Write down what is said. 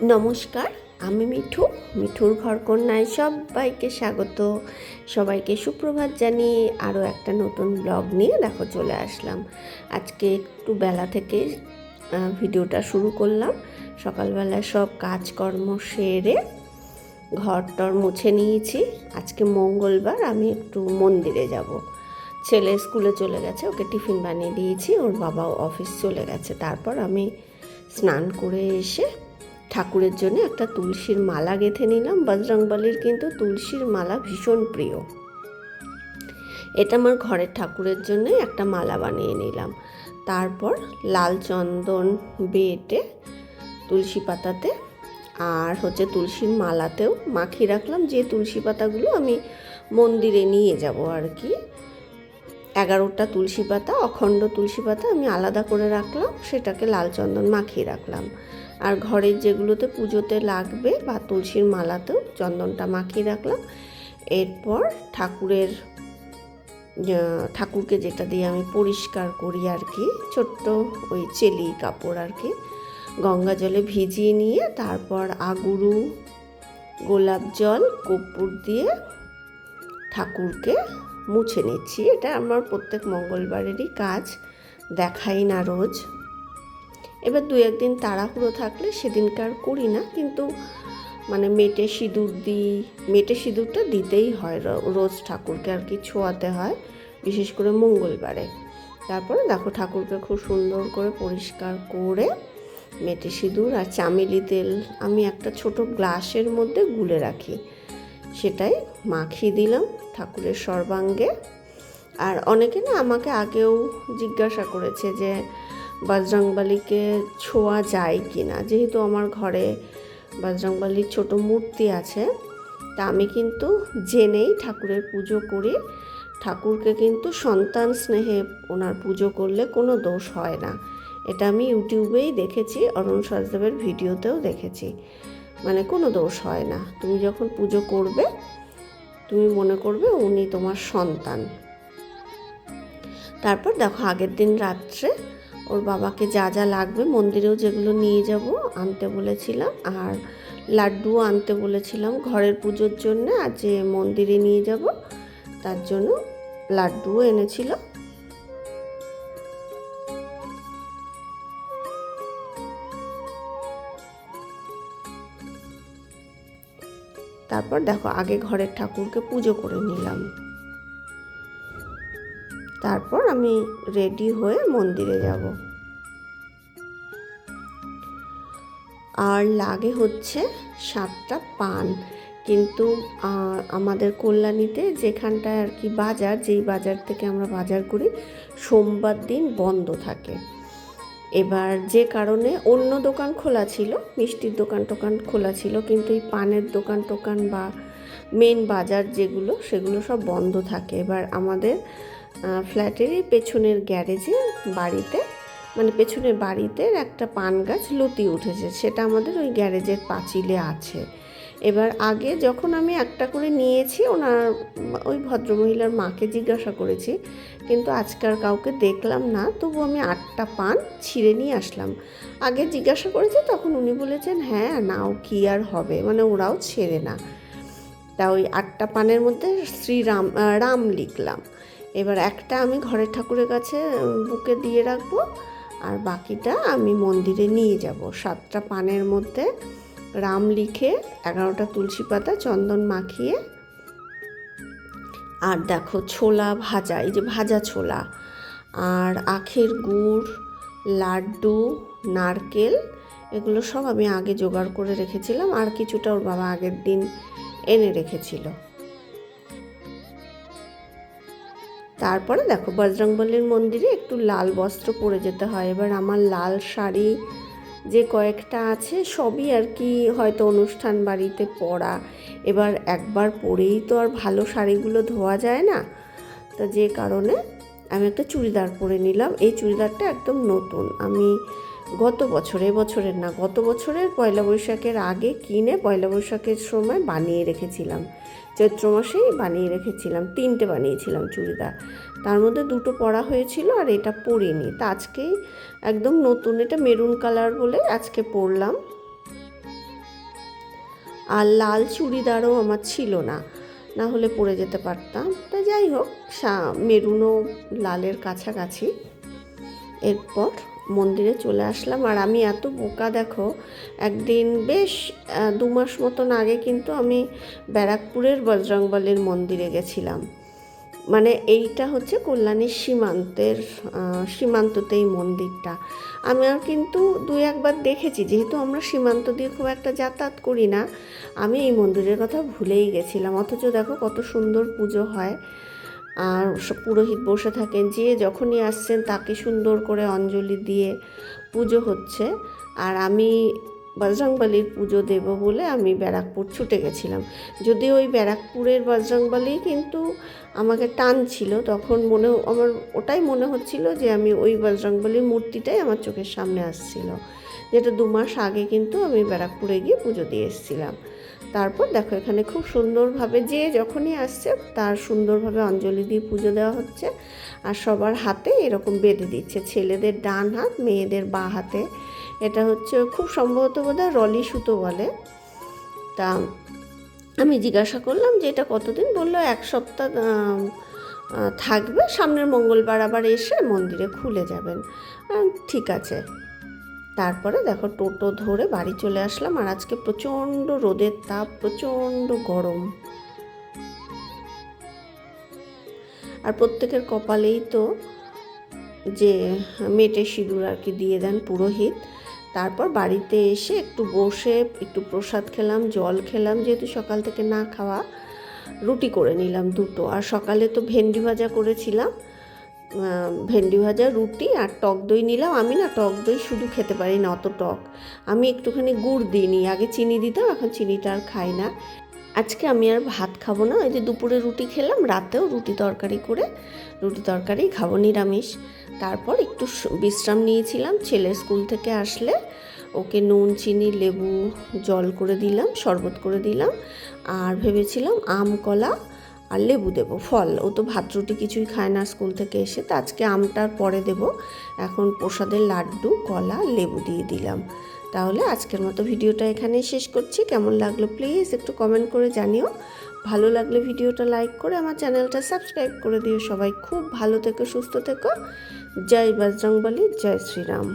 নমস্কার, আমি মিঠু, মিঠুর ঘরকন্যায় সবাইকে স্বাগত। সবাইকে সুপ্রভাত জানিয়ে আরও একটা নতুন ব্লগ নিয়ে দেখো চলে আসলাম। আজকে একটু বেলা থেকে ভিডিওটা শুরু করলাম। সকালবেলা সব কাজকর্ম সেরে ঘর টর মুছে নিয়েছি। আজকে মঙ্গলবার, আমি একটু মন্দিরে যাব। ছেলে স্কুলে চলে গেছে, ওকে টিফিন বানিয়ে দিয়েছি, ওর বাবাও অফিস চলে গেছে। তারপর আমি স্নান করে এসে ঠাকুরের জন্য একটা তুলসীর মালা গেঁথে নিলাম। বজরংবলির কিন্তু তুলসীর মালা ভীষণ প্রিয়। এটা আমার ঘরের ঠাকুরের জন্য একটা মালা বানিয়ে নিলাম। তারপর লাল চন্দন বেটে তুলসী পাতাতে আর হচ্ছে তুলসীর মালাতেও মাখিয়ে রাখলাম। যে তুলসী পাতাগুলো আমি মন্দিরে নিয়ে যাব আর কি। এগারোটা তুলসী পাতা, অখণ্ড তুলসী পাতা আমি আলাদা করে রাখলাম। সেটাকে লাল চন্দন মাখিয়ে রাখলাম। আর ঘরের যেগুলোতে পুজোতে লাগবে বা তুলসীর মালাতেও চন্দনটা মাখিয়ে রাখলাম। এরপর ঠাকুরের ঠাকুরকে যেটা দিয়ে আমি পরিষ্কার করি আর কি, ছোট্ট ওই চেলি কাপড় আর কি, গঙ্গা জলে ভিজিয়ে নিয়ে তারপর আগুরু, গোলাপ জল, কর্পূর দিয়ে ঠাকুরকে মুছে নিচ্ছি। এটা আমার প্রত্যেক মঙ্গলবারেরই কাজ, দেখাই না রোজ। এবার দু একদিন তাড়াহুড়ো থাকলে সেদিনকার করি না, কিন্তু মানে মেটে সিঁদুর দিই, মেটে সিঁদুরটা দিতেই হয় রোজ ঠাকুরকে আর কি ছোঁয়াতে হয়, বিশেষ করে মঙ্গলবারে। তারপরে দেখো ঠাকুরকে খুব সুন্দর করে পরিষ্কার করে মেটে সিঁদুর আর চামেলি তেল আমি একটা ছোট গ্লাসের মধ্যে গুলে রাখি। সেটাই মাখিয়ে দিলাম ঠাকুরের সর্বাঙ্গে। আর অনেকে না আমাকে আগেও জিজ্ঞাসা করেছে যে বজরংবলীকে ছোঁয়া যায় কি না? যেহেতু আমার ঘরে বজরংবলীর ছোট মূর্তি আছে, তা আমি কিন্তু জেনেই ঠাকুরের পুজো করি। ঠাকুরকে কিন্তু সন্তান স্নেহে ওনার পুজো করলে কোনো দোষ হয় না। এটা আমি ইউটিউবেই দেখেছি, অরুণ সচদেবের ভিডিওতেও দেখেছি। মানে কোনো দোষ হয় না। তুমি যখন পুজো করবে, তুমি মনে করবে উনি তোমার সন্তান। তারপর দেখো আগের দিন রাত্রে ওর বাবাকে যা যা লাগবে মন্দিরেও যেগুলো নিয়ে যাব আনতে বলেছিলাম আর লাড্ডুও আনতে বলেছিলাম ঘরের পুজোর জন্য আর যে মন্দিরে নিয়ে যাব তার জন্য লাড্ডুও এনেছিল। তারপর দেখো আগে ঘরের ঠাকুরকে পুজো করে নিলাম। তারপর আমি রেডি হয়ে মন্দিরে যাব। আর লাগে হচ্ছে সাতটা পান। কিন্তু আমাদের কল্যাণীতে যেখানটায় আর কি বাজার, যেই বাজার থেকে আমরা বাজার করি, সোমবার দিন বন্ধ থাকে। এবার যে কারণে অন্য দোকান খোলা ছিল, মিষ্টির দোকান টোকান খোলা ছিল, কিন্তু এই পানের দোকান টোকান বা মেন বাজার যেগুলো, সেগুলো সব বন্ধ থাকে। এবার আমাদের ফ্ল্যাটেরই পেছনের গ্যারেজে বাড়িতে মানে পেছনের বাড়িতে একটা পান গাছ লতিয়ে উঠেছে। সেটা আমাদের ওই গ্যারেজের পাঁচিলে আছে। এবার আগে যখন আমি একটা করে নিয়েছি, ওনার ওই ভদ্রমহিলার মাকে জিজ্ঞাসা করেছি, কিন্তু আজকাল কাউকে দেখলাম না, তবু আমি আটটা পান ছিঁড়ে নিয়ে আসলাম। আগে জিজ্ঞাসা করেছি, তখন উনি বলেছেন হ্যাঁ নাও কি আর হবে? মানে ওরাও ছেড়ে না। তা ওই আটটা পানের মধ্যে শ্রীরাম রাম লিখলাম। এবার একটা আমি ঘরের ঠাকুরের কাছে বুকে দিয়ে রাখব, আর বাকিটা আমি মন্দিরে নিয়ে যাব। সাতটা পানের মধ্যে রাম লিখে এগারোটা তুলসী পাতা চন্দন মাখিয়ে, আর দেখো ছোলা ভাজা, এই যে ভাজা ছোলা, আর আখের গুড়, লাড্ডু, নারকেল, এগুলো সব আমি আগে জোগাড় করে রেখেছিলাম, আর কিছুটা ওর বাবা আগের দিন এনে রেখেছিল। তারপরে দেখো বজরংবলীর মন্দিরে একটু লাল বস্ত্র পরে যেতে হয়। এবার আমার লাল শাড়ি যে কয়েকটা আছে, সবই আর কি হয়তো অনুষ্ঠান বাড়িতে পরা। এবার একবার পরেই তো আর ভালো শাড়িগুলো ধোয়া যায় না। তো যে কারণে আমি একটা চুড়িদার পরে নিলাম। এই চুড়িদারটা একদম নতুন। আমি গত বছর বছরের না, গত বছরের পয়লা বৈশাখের আগে কিনে পয়লা বৈশাখের সময় বানিয়ে রেখেছিলাম। চৈত্র মাসেই বানিয়ে রেখেছিলাম, তিনটে বানিয়েছিলাম চুড়িদার। তার মধ্যে দুটো পরা হয়েছিল আর এটা পরিনি। তা আজকেই একদম নতুন, এটা মেরুন কালার বলে আজকে পরলাম। আর লাল চুড়িদারও আমার ছিল না না হলে পরে যেতে পারতাম। তা যাই হোক মেরুনও লালের কাছাকাছি। এরপর মন্দিরে চলে আসলাম। আর আমি এত বোকা দেখো একদিন বেশ দু মাস মতন আগে কিন্তু আমি ব্যারাকপুরের বজরংবলীর মন্দিরে গেছিলাম। মানে এইটা হচ্ছে কল্যাণীর সীমান্তের আহ, সীমান্ততেই মন্দিরটা। আমি আর কিন্তু দুই একবার দেখেছি যেহেতু আমরা সীমান্ত দিয়ে খুব একটা যাতায়াত করি না আমি এই মন্দিরের কথা ভুলেই গেছিলাম। অথচ দেখো কত সুন্দর পুজো হয়। আর পুরোহিত বসে থাকেন। যে যখনই আসছেন তাকে সুন্দর করে অঞ্জলি দিয়ে পুজো হচ্ছে। আর আমি বজরংবলির পুজো দেব বলে আমি ব্যারাকপুর ছুটে গেছিলাম। যদিও ওই ব্যারাকপুরের বজরংবলি কিন্তু আমাকে টান ছিল তখন মনে আমার ওটাই মনে হচ্ছিল যে আমি ওই বজরংবলির মূর্তিটাই আমার চোখের সামনে আসছিল। যেটা দু মাস আগে কিন্তু আমি ব্যারাকপুরে গিয়ে পুজো দিয়ে এসেছিলাম। তারপর দেখো এখানে খুব সুন্দরভাবে যে যখনই আসছে, তার সুন্দরভাবে অঞ্জলি দিয়ে পুজো দেওয়া হচ্ছে। আর সবার হাতে এরকম বেঁধে দিচ্ছে, ছেলেদের ডান হাত, মেয়েদের বা হাতে। এটা হচ্ছে খুব সম্ভবত বোধহয় রলি সুতো বলে। তা আমি জিজ্ঞাসা করলাম যে এটা কতদিন? বলল এক সপ্তাহ থাকবে। সামনের মঙ্গলবার আবার এসে মন্দিরে খুলে যাবেন। ঠিক আছে। তারপরে দেখো টোটো ধরে বাড়ি চলে আসলাম আর আজকে প্রচণ্ড রোদের তাপ, প্রচণ্ড গরম। আর প্রত্যেকের কপালেই তো যে মেটে সিঁদুর আর কি দিয়ে দেন পুরোহিত। তারপর বাড়িতে এসে একটু বসে একটু প্রসাদ খেলাম, জল খেলাম, যেহেতু সকাল থেকে না খাওয়া, রুটি করে নিলাম দুটো। আর সকালে তো ভেন্ডি ভাজা করেছিলাম। ভেন্ডি ভাজা, রুটি আর টক দই নিলাম। আমি না টক দই শুধু খেতে পারি না অত টক। আমি একটুখানি গুড় দিইনি। আগে চিনি দিতাম, এখন চিনিটা আর খাই না। আজকে আমি আর ভাত খাব না। ওই যে দুপুরে রুটি খেলাম, রাতেও রুটি তরকারি করে রুটি তরকারি খাব নিরামিষ। তারপর একটু বিশ্রাম নিয়েছিলাম। ছেলে স্কুল থেকে আসলে ওকে নুন, চিনি, লেবু, জল করে দিলাম, শরবত করে দিলাম। আর ভেবেছিলাম আম, কলা আর লেবু দেবো, ফল। ও তো ভাত, রুটি কিছুই খায় না স্কুল থেকে এসে, তো আজকে আমটার পরে দেব। এখন প্রসাদের লাড্ডু, কলা, লেবু দিয়ে দিলাম। তাহলে আজকের মতো ভিডিওটা এখানেই শেষ করছি। কেমন লাগল প্লিজ একটু কমেন্ট করে জানিও। ভালো লাগলে ভিডিওটা লাইক করে আমার চ্যানেলটা সাবস্ক্রাইব করে দিও। সবাই খুব ভালো থেকো, সুস্থ থেকো। জয় বজরংবলী, জয় শ্রীরাম।